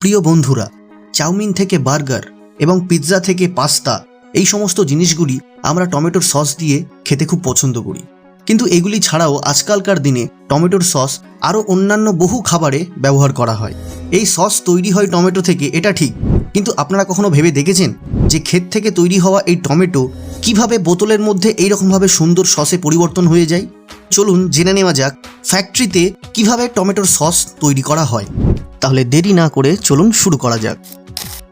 প্রিয় বন্ধুরা, চাউমিন থেকে বার্গার এবং পিৎজা থেকে পাস্তা, এই সমস্ত জিনিসগুলি আমরা টমেটোর সস দিয়ে খেতে খুব পছন্দ করি। কিন্তু এগুলি ছাড়াও আজকালকার দিনে টমেটোর সস আরও অন্যান্য বহু খাবারে ব্যবহার করা হয়। এই সস তৈরি হয় টমেটো থেকে, এটা ঠিক। কিন্তু আপনারা কখনো ভেবে দেখেছেন যে ক্ষেত থেকে তৈরি হওয়া এই টমেটো কীভাবে বোতলের মধ্যে এইরকমভাবে সুন্দর সসে পরিবর্তন হয়ে যায়? চলুন জেনে নেওয়া যাক ফ্যাক্টরিতে কীভাবে টমেটোর সস তৈরি করা হয়। তাহলে দেরি না করে চলুন শুরু করা যাক।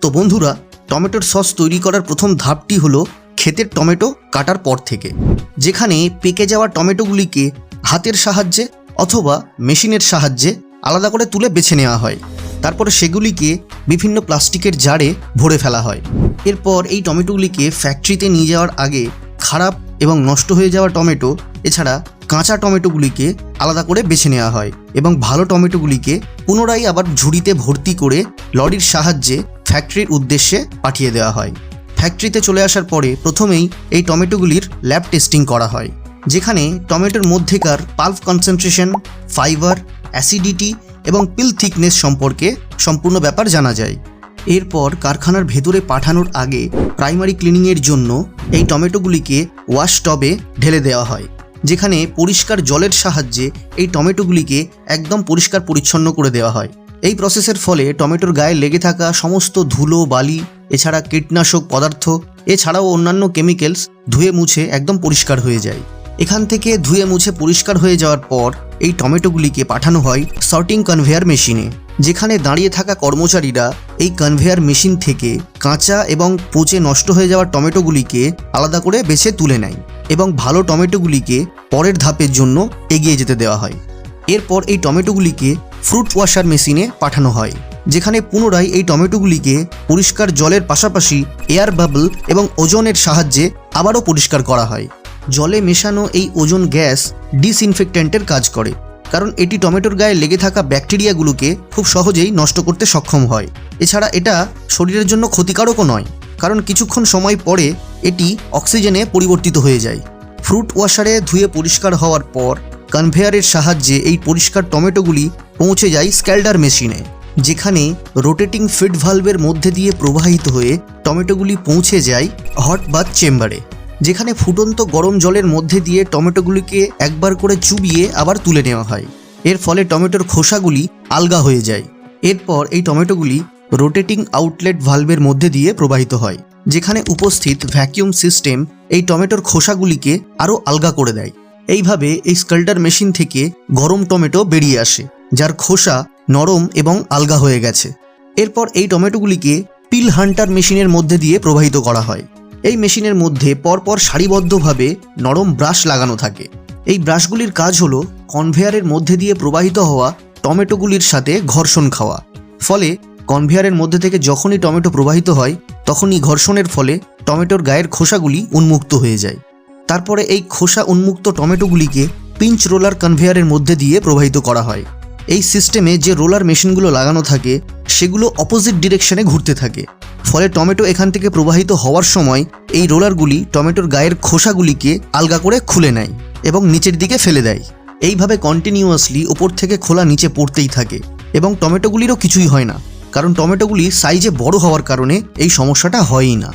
তো বন্ধুরা, টমেটোর সস তৈরি করার প্রথম ধাপটি হলো ক্ষেতের টমেটো কাটার পর থেকে। যেখানে পেকে যাওয়া টমেটোগুলিকে হাতের সাহায্যে অথবা মেশিনের সাহায্যে আলাদা করে তুলে বেছে নেওয়া হয়। তারপরে সেগুলিকে বিভিন্ন প্লাস্টিকের জারে ভরে ফেলা হয়। এরপর এই টমেটোগুলিকে ফ্যাক্টরিতে নিয়ে যাওয়ার আগে খারাপ এবং নষ্ট হয়ে যাওয়া টমেটো, এছাড়া কাঁচা টমেটোগুলিকে আলাদা করে বেছে নেওয়া হয় এবং ভালো টমেটোগুলিকে পুনরায় আবার ঝুড়িতে ভর্তি করে লরির সাহায্যে ফ্যাক্টরির উদ্দেশ্যে পাঠিয়ে দেওয়া হয়। ফ্যাক্টরিতে চলে আসার পরে প্রথমেই এই টমেটোগুলির ল্যাব টেস্টিং করা হয়, যেখানে টমেটোর মধ্যেকার পাল্প কনসেন্ট্রেশন, ফাইবার, অ্যাসিডিটি এবং পিল থিকনেস সম্পর্কে সম্পূর্ণ ব্যাপার জানা যায়। এরপর কারখানার ভেতরে পাঠানোর আগে প্রাইমারি ক্লিনিংয়ের জন্য এই টমেটোগুলিকে ওয়াশ টবে ঢেলে দেওয়া হয়। যেখানে পরিষ্কার জলের সাহায্যে এই টমেটোগুলিকে একদম পরিষ্কার পরিচ্ছন্ন করে দেওয়া হয়। এই প্রসেসের ফলে টমেটোর গায়ে লেগে থাকা সমস্ত ধুলো, বালি, এছাড়া কীটনাশক পদার্থ, এছাড়াও অন্যান্য কেমিক্যালস ধুয়ে মুছে একদম পরিষ্কার হয়ে যায়। এখান থেকে ধুয়ে মুছে পরিষ্কার হয়ে যাওয়ার পর এই টমেটোগুলিকে পাঠানো হয় সর্টিং কনভেয়ার মেশিনে যেখানে দাঁড়িয়ে থাকা কর্মচারীরা এই কনভেয়ার মেশিন থেকে কাঁচা এবং পচে নষ্ট হয়ে যাওয়া টমেটোগুলিকে আলাদা করে বেছে তুলে নেয় এবং ভালো টমেটোগুলিকে পরের ধাপের জন্য এগিয়ে যেতে দেওয়া হয়। এরপর এই টমেটোগুলিকে ফ্রুট ওয়াশার মেশিনে পাঠানো হয়, যেখানে পুনরায় এই টমেটোগুলিকে পরিষ্কার জলের পাশাপাশি এয়ার বাবল এবং ওজনের সাহায্যে আবারও পরিষ্কার করা হয়। জলে মেশানো এই ওজন গ্যাস ডিসইনফেক্ট্যান্টের কাজ করে, কারণ এটি টমেটোর গায়ে লেগে থাকা ব্যাকটেরিয়াগুলোকে খুব সহজেই নষ্ট করতে সক্ষম হয়। এছাড়া এটা শরীরের জন্য ক্ষতিকারকও নয়, কারণ কিছুক্ষণ সময় পরে এটি অক্সিজেনে পরিবর্তিত হয়ে যায়। ফ্রুট ওয়াশারে ধুয়ে পরিষ্কার হওয়ার পর কনভেয়ারের সাহায্যে এই পরিষ্কার টমেটোগুলি পৌঁছে যায় স্ক্যাল্ডার মেশিনে, যেখানে রোটেটিং ফিড ভালভের মধ্যে দিয়ে প্রবাহিত হয়ে টমেটোগুলি পৌঁছে যায় হট বাথ চেম্বারে। যেখানে ফুটন্ত গরম জলের মধ্যে দিয়ে টমেটোগুলিকে একবার করে চুবিয়ে আবার তুলে নেওয়া হয়। এর ফলে টমেটোর খোসাগুলি আলগা হয়ে যায়। এরপর এই টমেটোগুলি রোটেটিং আউটলেট ভালভের মধ্যে দিয়ে প্রবাহিত হয়, যেখানে উপস্থিত ভ্যাকিউম সিস্টেম এই টমেটোর খোসাগুলিকে আরও আলগা করে দেয়। এইভাবে এই স্কাল্টার মেশিন থেকে গরম টমেটো বেরিয়ে আসে, যার খোসা নরম এবং আলগা হয়ে গেছে। এরপর এই টমেটোগুলিকে পিল হান্টার মেশিনের মধ্যে দিয়ে প্রবাহিত করা হয়। এই মেশিনের মধ্যে পরপর সারিবদ্ধভাবে নরম ব্রাশ লাগানো থাকে। এই ব্রাশগুলির কাজ হলো কনভেয়ারের মধ্যে দিয়ে প্রবাহিত হওয়া টমেটোগুলির সাথে ঘর্ষণ খাওয়া। ফলে কনভেয়ারের মধ্যে থেকে যখনই টমেটো প্রবাহিত হয়, তখনই ঘর্ষণের ফলে টমেটোর গায়ের খোসাগুলি উন্মুক্ত হয়ে যায়। তারপরে এই খোসা উন্মুক্ত টমেটোগুলিকে পিঞ্চ রোলার কনভেয়ারের মধ্যে দিয়ে প্রবাহিত করা হয়। এই সিস্টেমে যে রোলার মেশিনগুলো লাগানো থাকে, সেগুলো অপোজিট ডিরেকশনে ঘুরতে থাকে। ফলে টমেটো এখান থেকে প্রবাহিত হওয়ার সময় এই রোলারগুলি টমেটোর গায়ের খোসাগুলিকে আলগা করে খুলে নেয় এবং নিচের দিকে ফেলে দেয়। এইভাবে কন্টিনিউয়াসলি ওপর থেকে খোলা নিচে পড়তেই থাকে এবং টমেটোগুলিরও কিছুই হয় না, কারণ টমেটোগুলি সাইজে বড় হওয়ার কারণে এই সমস্যাটা হয়ই না।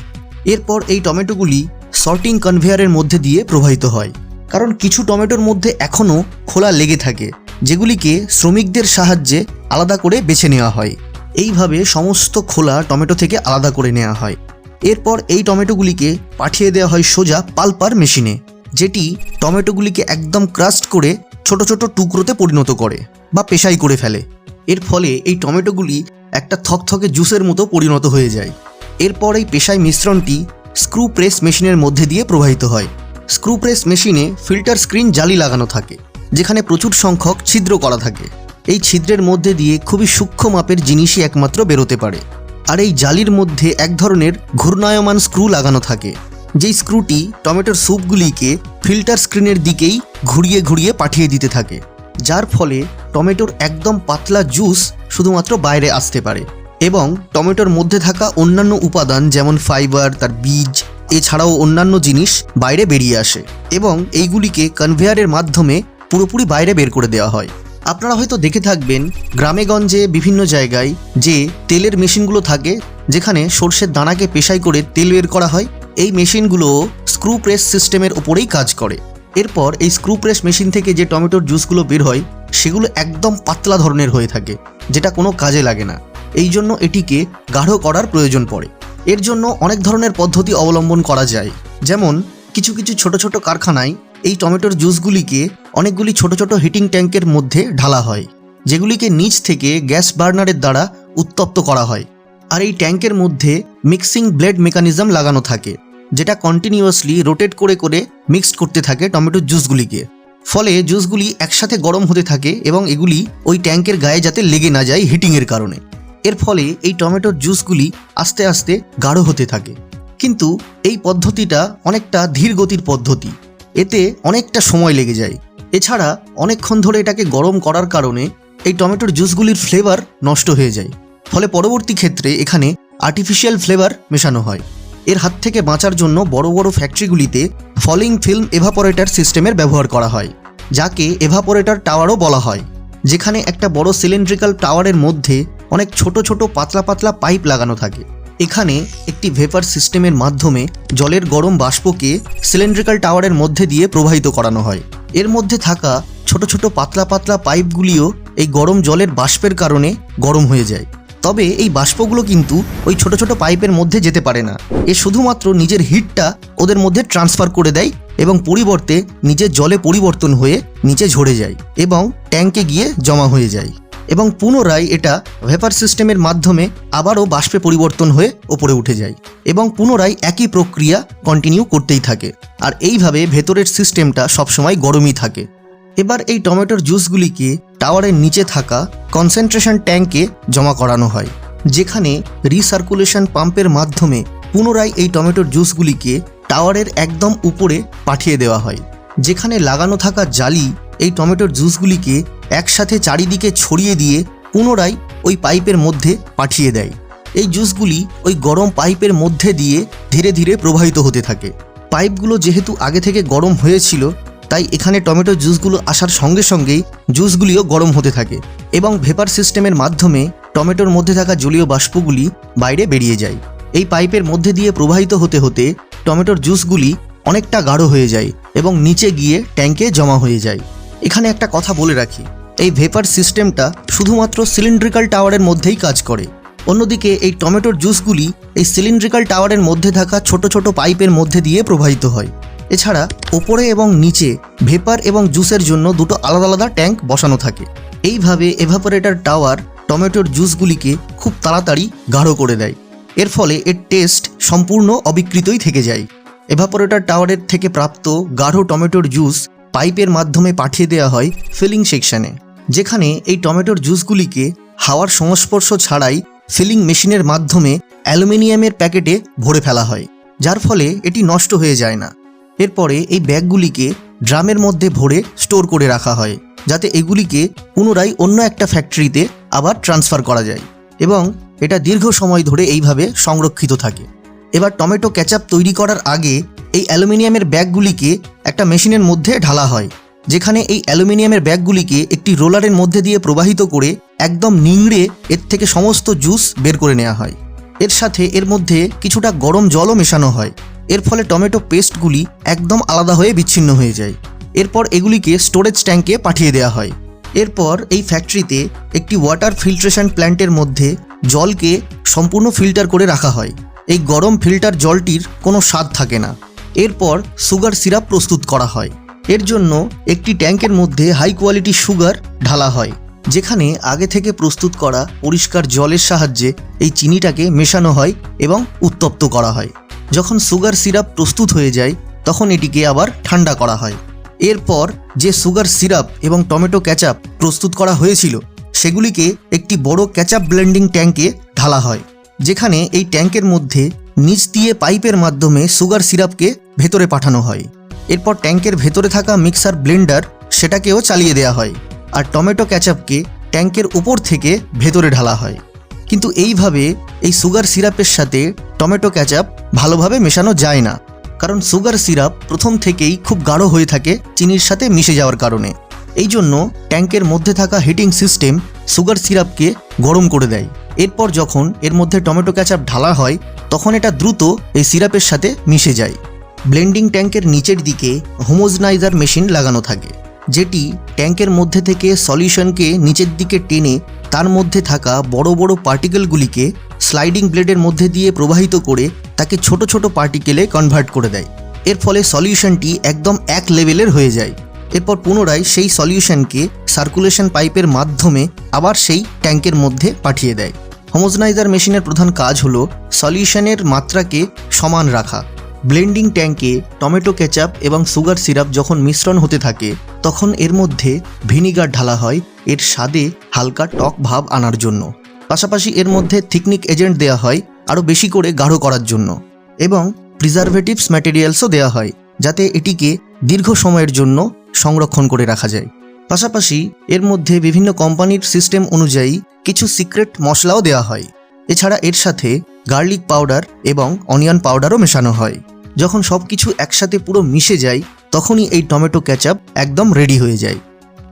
এরপর এই টমেটোগুলি সর্টিং কনভেয়ারের মধ্যে দিয়ে প্রবাহিত হয়, কারণ কিছু টমেটোর মধ্যে এখনও খোলা লেগে থাকে, যেগুলিকে শ্রমিকদের সাহায্যে আলাদা করে বেছে নেওয়া হয়। এইভাবে সমস্ত খোলা টমেটো থেকে আলাদা করে নেওয়া হয়। এরপর এই টমেটোগুলিকে পাঠিয়ে দেওয়া হয় সোজা পালপার মেশিনে, যেটি টমেটোগুলিকে একদম ক্রাস্ট করে ছোট ছোট টুকরোতে পরিণত করে বা পেশাই করে ফেলে। এর ফলে এই টমেটোগুলি একটা থকথকে জুসের মতো পরিণত হয়ে যায়। এরপর এই পেশাই মিশ্রণটি স্ক্রু প্রেস মেশিনের মধ্যে দিয়ে প্রবাহিত হয়। স্ক্রু প্রেস মেশিনে ফিল্টার স্ক্রিন জালি লাগানো থাকে, যেখানে প্রচুর সংখ্যক ছিদ্র করা থাকে। এই ছিদ্রের মধ্যে দিয়ে খুবই সূক্ষ্ম মাপের জিনিসই একমাত্র বেরোতে পারে। আর এই জালির মধ্যে এক ধরনের ঘূর্ণায়মান স্ক্রু লাগানো থাকে, যেই স্ক্রুটি টমেটোর স্যুপগুলিকে ফিল্টার স্ক্রিনের দিকেই ঘুরিয়ে ঘুরিয়ে পাঠিয়ে দিতে থাকে, যার ফলে টমেটোর একদম পাতলা জুস শুধুমাত্র বাইরে আসতে পারে এবং টমেটোর মধ্যে থাকা অন্যান্য উপাদান যেমন ফাইবার, তার বীজ, এছাড়াও অন্যান্য জিনিস বাইরে বেরিয়ে আসে এবং এইগুলিকে কনভেয়ারের মাধ্যমে পুরোপুরি বাইরে বের করে দেওয়া হয়। আপনারা হয়তো দেখে থাকবেন গ্রামেগঞ্জে বিভিন্ন জায়গায় যে তেলের মেশিনগুলো থাকে, যেখানে সর্ষের দানাকে পেশাই করে তেল বের করা হয়, এই মেশিনগুলো স্ক্রু প্রেস সিস্টেমের ওপরেই কাজ করে। এরপর এই স্ক্রু প্রেস মেশিন থেকে যে টমেটোর জুসগুলো বের হয়, সেগুলো একদম পাতলা ধরনের হয়ে থাকে, যেটা কোনো কাজে লাগে না। এই জন্য এটিকে গাঢ় করার প্রয়োজন পড়ে। এর জন্য অনেক ধরনের পদ্ধতি অবলম্বন করা যায়। যেমন, কিছু কিছু ছোট ছোট কারখানায় এই টমেটোর জুসগুলিকে অনেকগুলি ছোট ছোট হিটিং ট্যাঙ্কের মধ্যে ঢালা হয়, যেগুলিকে নিচ থেকে গ্যাস বার্নারের দ্বারা উত্তপ্ত করা হয়। আর এই ট্যাঙ্কের মধ্যে মিক্সিং ব্লেড মেকানিজম লাগানো থাকে, যেটা কন্টিনিউয়াসলি রোটেট করে করে মিক্সড করতে থাকে টমেটোর জুসগুলিকে। ফলে জুসগুলি একসাথে গরম হতে থাকে এবং এগুলি ওই ট্যাঙ্কের গায়ে যাতে লেগে না যায় হিটিংয়ের কারণে। এর ফলে এই টমেটোর জুসগুলি আস্তে আস্তে গাঢ় হতে থাকে। কিন্তু এই পদ্ধতিটা অনেকটা ধীর গতির পদ্ধতি। এতে অনেকটা সময় লেগে যায়। এছাড়া অনেকক্ষণ ধরে এটাকে গরম করার কারণে এই টমেটোর জুসগুলির ফ্লেভার নষ্ট হয়ে যায়। ফলে পরবর্তী ক্ষেত্রে এখানে আর্টিফিশিয়াল ফ্লেভার মেশানো হয়। এর হাত থেকে বাঁচার জন্য বড় বড় ফ্যাক্টরিগুলিতে ফলিং ফিল্ম এভাপোরেটর সিস্টেমের ব্যবহার করা হয়, যাকে এভাপোরেটর টাওয়ারও বলা হয়। যেখানে একটা বড় সিলিন্ড্রিক্যাল টাওয়ারের মধ্যে অনেক ছোট ছোট পাতলা পাতলা পাইপ লাগানো থাকে। এখানে একটি ভেপার সিস্টেমের মাধ্যমে জলের গরম বাষ্পকে সিলিন্ড্রিক্যাল টাওয়ারের মধ্যে দিয়ে প্রবাহিত করানো হয়। এর মধ্যে থাকা ছোট ছোট পাতলা পাতলা পাইপগুলিও এই গরম জলের বাষ্পের কারণে গরম হয়ে যায়। তবে এই বাষ্পগুলো কিন্তু ওই ছোট ছোট পাইপের মধ্যে যেতে পারে না। এ শুধুমাত্র নিজের হিটটা ওদের মধ্যে ট্রান্সফার করে দেয় এবং পরিবর্তে নিজের জলে পরিবর্তন হয়ে নিচে ঝরে যায় এবং ট্যাঙ্কে গিয়ে জমা হয়ে যায়। এবং পুনরায় এটা ভেপার সিস্টেমের মাধ্যমে আবারও বাষ্পে পরিবর্তন হয়ে ওপরে উঠে যায় এবং পুনরায় একই প্রক্রিয়া কন্টিনিউ করতেই থাকে। আর এইভাবে ভেতরের সিস্টেমটা সবসময় গরমই থাকে। এবার এই টমেটোর জুসগুলিকে টাওয়ারের নিচে থাকা কনসেন্ট্রেশন ট্যাঙ্কে জমা করানো হয়, যেখানে রিসার্কুলেশন পাম্পের মাধ্যমে পুনরায় এই টমেটোর জুসগুলিকে টাওয়ারের একদম উপরে পাঠিয়ে দেওয়া হয়, যেখানে লাগানো থাকা জালি এই টমেটোর জুসগুলিকে একসাথে চারিদিকে ছড়িয়ে দিয়ে পুনরায় ওই পাইপের মধ্যে পাঠিয়ে দেয়। এই জুসগুলি ওই গরম পাইপের মধ্যে দিয়ে ধীরে ধীরে প্রবাহিত হতে থাকে। পাইপগুলো যেহেতু আগে থেকে গরম হয়েছিল, তাই এখানে টমেটো জুসগুলো আসার সঙ্গে সঙ্গেই জুসগুলিও গরম হতে থাকে এবং ভেপার সিস্টেমের মাধ্যমে টমেটোর মধ্যে থাকা জলীয় বাষ্পগুলি বাইরে বেরিয়ে যায়। এই পাইপের মধ্যে দিয়ে প্রবাহিত হতে হতে টমেটোর জুসগুলি অনেকটা গাঢ় হয়ে যায় এবং নিচে গিয়ে ট্যাঙ্কে জমা হয়ে যায়। এখানে একটা কথা বলে রাখি এই ভেপার সিস্টেমটা শুধুমাত্র সিলিন্ড্রিক্যাল টাওয়ারের মধ্যেই কাজ করে। অন্যদিকে এই টমেটোর জুসগুলি এই সিলিন্ড্রিক্যাল টাওয়ারের মধ্যে থাকা ছোট ছোট পাইপের মধ্যে দিয়ে প্রবাহিত হয়। এছাড়া ওপরে এবং নিচে ভেপার এবং জুসের জন্য দুটো আলাদা আলাদা ট্যাঙ্ক বসানো থাকে। এইভাবে এভাপোরেটর টাওয়ার টমেটোর জুসগুলিকে খুব তাড়াতাড়ি গাঢ় করে দেয়। এর ফলে এর টেস্ট সম্পূর্ণ অবিকৃতই থেকে যায়। এভাপোরেটর টাওয়ারের থেকে প্রাপ্ত গাঢ় টমেটোর জুস পাইপের মাধ্যমে পাঠিয়ে দেওয়া হয় ফিলিং সেকশনে। যেখানে এই টমেটোর জুসগুলিকে হাওয়ার সংস্পর্শ ছাড়াই ফিলিং মেশিনের মাধ্যমে অ্যালুমিনিয়ামের প্যাকেটে ভরে ফেলা হয়, যার ফলে এটি নষ্ট হয়ে যায় না। এরপরে এই ব্যাগগুলিকে ড্রামের মধ্যে ভরে স্টোর করে রাখা হয়, যাতে এগুলিকে পুনরায় অন্য একটা ফ্যাক্টরিতে আবার ট্রান্সফার করা যায় এবং এটা দীর্ঘ সময় ধরে এইভাবে সংরক্ষিত থাকে। এবার টমেটো ক্যাচাপ তৈরি করার আগে এই অ্যালুমিনিয়ামের ব্যাগগুলিকে একটা মেশিনের মধ্যে ঢালা হয়, যেখানে এই অ্যালুমিনিয়ামের ব্যাগগুলিকে একটি রোলারের মধ্যে দিয়ে প্রবাহিত করে একদম নিংড়ে এর থেকে সমস্ত জুস বের করে নেওয়া হয়। এর সাথে এর মধ্যে কিছুটা গরম জলও মেশানো হয়। এর ফলে টমেটো পেস্টগুলি একদম আলাদা হয়ে বিচ্ছিন্ন হয়ে যায়। এরপর এগুলিকে স্টোরেজ ট্যাঙ্কে পাঠিয়ে দেওয়া হয়। এরপর এই ফ্যাক্টরিতে একটি ওয়াটার ফিল্ট্রেশন প্ল্যান্টের মধ্যে জলকে সম্পূর্ণ ফিল্টার করে রাখা হয়। এই গরম ফিল্টার জলটির কোনো স্বাদ থাকে না। এরপর সুগার সিরাপ প্রস্তুত করা হয়। এর জন্য একটি ট্যাঙ্কের মধ্যে হাই কোয়ালিটি সুগার ঢালা হয়, যেখানে আগে থেকে প্রস্তুত করা পরিষ্কার জলের সাহায্যে এই চিনিটাকে মেশানো হয় এবং উত্তপ্ত করা হয়। যখন সুগার সিরাপ প্রস্তুত হয়ে যায়, তখন এটিকে আবার ঠান্ডা করা হয়। এরপর যে সুগার সিরাপ এবং টমেটো ক্যাচাপ প্রস্তুত করা হয়েছিল, সেগুলিকে একটি বড় ক্যাচাপ ব্লেন্ডিং ট্যাঙ্কে ঢালা হয়, যেখানে এই ট্যাঙ্কের মধ্যে নিচ দিয়ে পাইপের মাধ্যমে সুগার সিরাপকে ভেতরে পাঠানো হয়। এরপর ট্যাঙ্কের ভেতরে থাকা মিক্সার ব্লেন্ডার সেটাকেও চালিয়ে দেওয়া হয় আর টমেটো ক্যাচাপকে ট্যাঙ্কের উপর থেকে ভেতরে ঢালা হয়। কিন্তু এইভাবে এই সুগার সিরাপের সাথে টমেটো ক্যাচাপ ভালোভাবে মেশানো যায় না। কারণ সুগার সিরাপ প্রথম থেকেই খুব গাঢ় হয়ে থাকে চিনির সাথে মিশে যাওয়ার কারণে। এই জন্য ট্যাঙ্কের মধ্যে থাকা হিটিং সিস্টেম সুগার সিরাপকে গরম করে দেয়। এরপর যখন এর মধ্যে টমেটো ক্যাচাপ ঢালা হয়, তখন এটা দ্রুত এই সিরাপের সাথে মিশে যায়। ব্লেন্ডিং ট্যাঙ্কের নিচের দিকে হোমোজনাইজার মেশিন লাগানো থাকে, যেটি ট্যাঙ্কের মধ্যে থেকে সলিউশনকে নিচের দিকে টেনে তার মধ্যে থাকা বড় বড় পার্টিকেলগুলিকে স্লাইডিং ব্লেডের মধ্যে দিয়ে প্রবাহিত করে তাকে ছোট ছোট পার্টিকেলে কনভার্ট করে দেয়। এর ফলে সলিউশনটি একদম এক লেভেলের হয়ে যায়। এরপর পুনরায় সেই সলিউশনকে সার্কুলেশন পাইপের মাধ্যমে আবার সেই ট্যাঙ্কের মধ্যে পাঠিয়ে দেয়। হোমোজনাইজার মেশিনের প্রধান কাজ হলো সলিউশনের মাত্রাকে সমান রাখা। ব্লেন্ডিং ট্যাঙ্কে টমেটো কেচাপ এবং সুগার সিরাপ যখন মিশ্রণ হতে থাকে, তখন এর মধ্যে ভিনিগার ঢালা হয়। এর স্বাদে হালকা টক ভাব আনার জন্য। পাশাপাশি এর মধ্যে থিকনিক এজেন্ট দেওয়া হয় আরও বেশি করে গাঢ় করার জন্য। এবং প্রিজারভেটিভস ম্যাটেরিয়ালসও দেওয়া হয়, যাতে এটিকে দীর্ঘ সময়ের জন্য সংরক্ষণ করে রাখা যায়। পাশাপাশি এর মধ্যে বিভিন্ন কোম্পানির সিস্টেম অনুযায়ী কিছু সিক্রেট মশলাও দেওয়া হয়। এছাড়া এর সাথে গার্লিক পাউডার এবং অনিয়ন পাউডারও মেশানো হয়। যখন সব কিছু একসাথে পুরো মিশে যায়, তখনই এই টমেটো ক্যাচাপ একদম রেডি হয়ে যায়।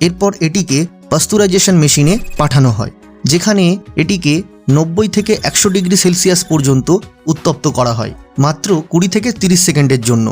এরপর এটিকে পাস্তুরাইজেশন মেশিনে পাঠানো হয়, যেখানে এটিকে নব্বই থেকে একশো ডিগ্রি সেলসিয়াস পর্যন্ত উত্তপ্ত করা হয়, মাত্র কুড়ি থেকে তিরিশ সেকেন্ডের জন্য।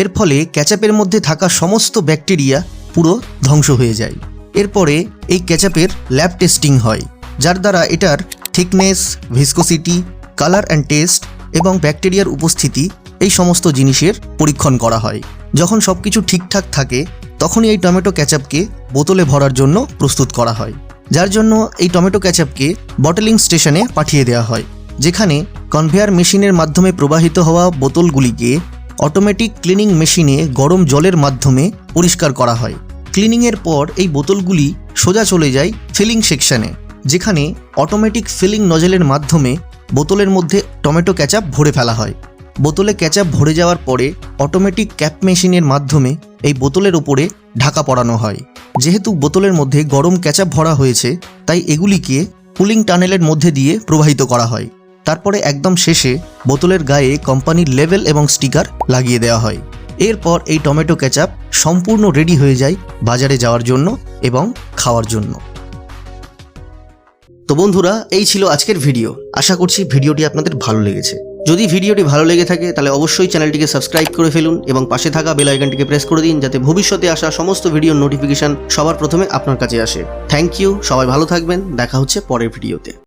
এর ফলে ক্যাচাপের মধ্যে থাকা সমস্ত ব্যাকটেরিয়া পুরো ধ্বংস হয়ে যায়। এরপরে এই ক্যাচাপের ল্যাব টেস্টিং হয়, যার দ্বারা এটার thickness, viscosity colour and taste এবং ব্যাকটেরিয়ার উপস্থিতি এই সমস্ত জিনিসের পরীক্ষণ করা হয়। যখন সব কিছু ঠিকঠাক থাকে, তখনই এই টমেটো ক্যাচাপকে বোতলে ভরার জন্য প্রস্তুত করা হয়। যার জন্য এই টমেটো ক্যাচাপকে বটলিং স্টেশনে পাঠিয়ে দেওয়া হয়, যেখানে কনভেয়ার মেশিনের মাধ্যমে প্রবাহিত হওয়া বোতলগুলিকে অটোমেটিক ক্লিনিং মেশিনে গরম জলের মাধ্যমে পরিষ্কার করা হয়। ক্লিনিংয়ের পর এই বোতলগুলি সোজা চলে যায় ফিলিং সেকশানে, যেখানে অটোমেটিক ফিলিং নজেলের মাধ্যমে বোতলের মধ্যে টমেটো ক্যাচাপ ভরে ফেলা হয়। বোতলে ক্যাচাপ ভরে যাওয়ার পরে অটোমেটিক ক্যাপ মেশিনের মাধ্যমে এই বোতলের ওপরে ঢাকা পড়ানো হয়। যেহেতু বোতলের মধ্যে গরম ক্যাচাপ ভরা হয়েছে, তাই এগুলিকে কুলিং টানেলের মধ্যে দিয়ে প্রবাহিত করা হয়। তারপরে একদম শেষে বোতলের গায়ে কোম্পানির লেভেল এবং স্টিকার লাগিয়ে দেওয়া হয়। এরপর এই টমেটো ক্যাচাপ সম্পূর্ণ রেডি হয়ে যায় বাজারে যাওয়ার জন্য এবং খাওয়ার জন্য। তো বন্ধুরা, এই ছিল আজকের ভিডিও। আশা করছি ভিডিওটি আপনাদের ভালো লেগেছে। যদি ভিডিওটি ভালো লেগে থাকে, তাহলে অবশ্যই চ্যানেলটিকে সাবস্ক্রাইব করে ফেলুন এবং পাশে থাকা বেল আইকনটিকে প্রেস করে দিন যাতে ভবিষ্যতে আসা সমস্ত ভিডিওর নোটিফিকেশন সবার প্রথমে আপনার কাছে আসে। থ্যাংক ইউ, সবাই ভালো থাকবেন, দেখা হচ্ছে পরের ভিডিওতে।